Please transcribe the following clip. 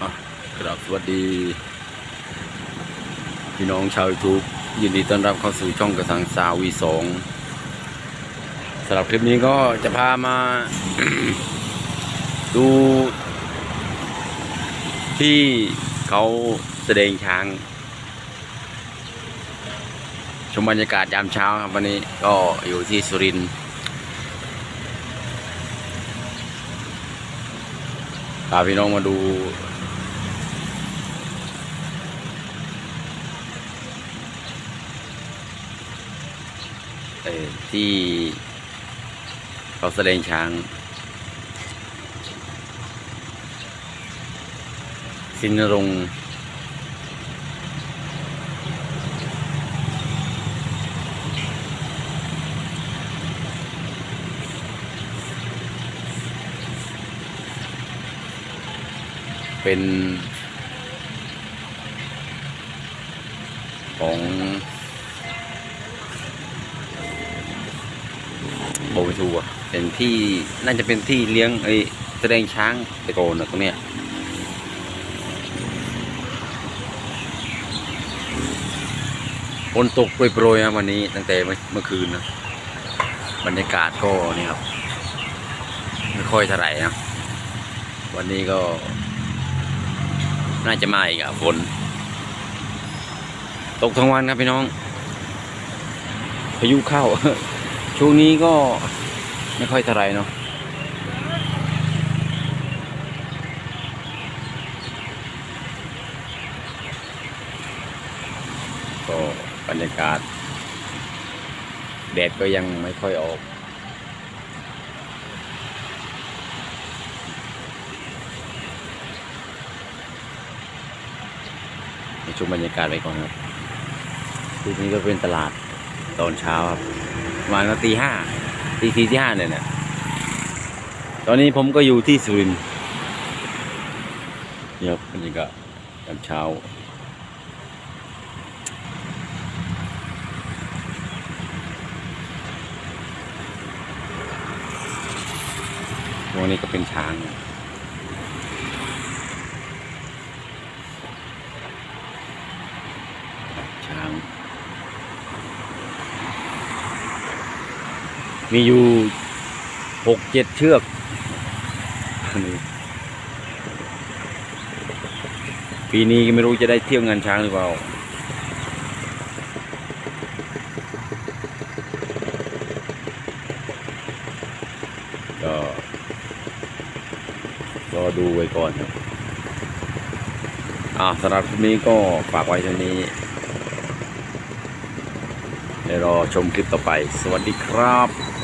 ครับสวัสดี พี่น้องชาวยูทูบยินดีต้อนรับเข้าสู่ช่องกระสังสาววีสองสำหรับคลิปนี้ก็จะพามา ดู ที่เขาแสดงช้าง ชมบรรยากาศยามเช้าครับวันนี้ก็อยู่ที่สุรินทร์พาพี่น้องมาดู ออที่เขาแสดงช้าง สินรงเป็นของ บไปทูอะเป็นที่น่าจะเป็นที่เลี้ยงไอ้แสดงช้างต่โกนนะตรงเนี้ยฝนตกโปรยๆนะวันนี้ตั้งแต่เมื่อเมื่อคืนนะบรรยากาศก็นี่ครับไม่ค่อยเท่าไหร่นะวันนี้ก็ น่าจะมาอีกอะฝน ตกทั้งวันครับพี่น้องพายุเข้า ช่วงนี้ก็ไม่ค่อยเท่าไรเนาะก็บรรยากาศ แดดก็ยังไม่ค่อยออกในช่วงบรรยากาศไปก่อนครับทีนี้ก็เป็นตลาดตอนเช้าครับ ประมาณตีห้าตีสี่ที่ห้าเนี่ยนะตอนนี้ผมก็อยู่ที่สุรินทร์เนี่ครับรรยากาศตอนเช้าวันนี้ก็เป็นช้าง มีอยู่หกเจ็ดเชือกปีนี้ก็ไม่รู้จะได้เที่ยวงานช้างหรือเปล่าก็รอดูไว้ก่อนครับอ่าสำหรับคลิปนี้ก็ฝากไว้เท่านี้เดี๋ยวรอชมคลิปต่อไป สวัสดีครับ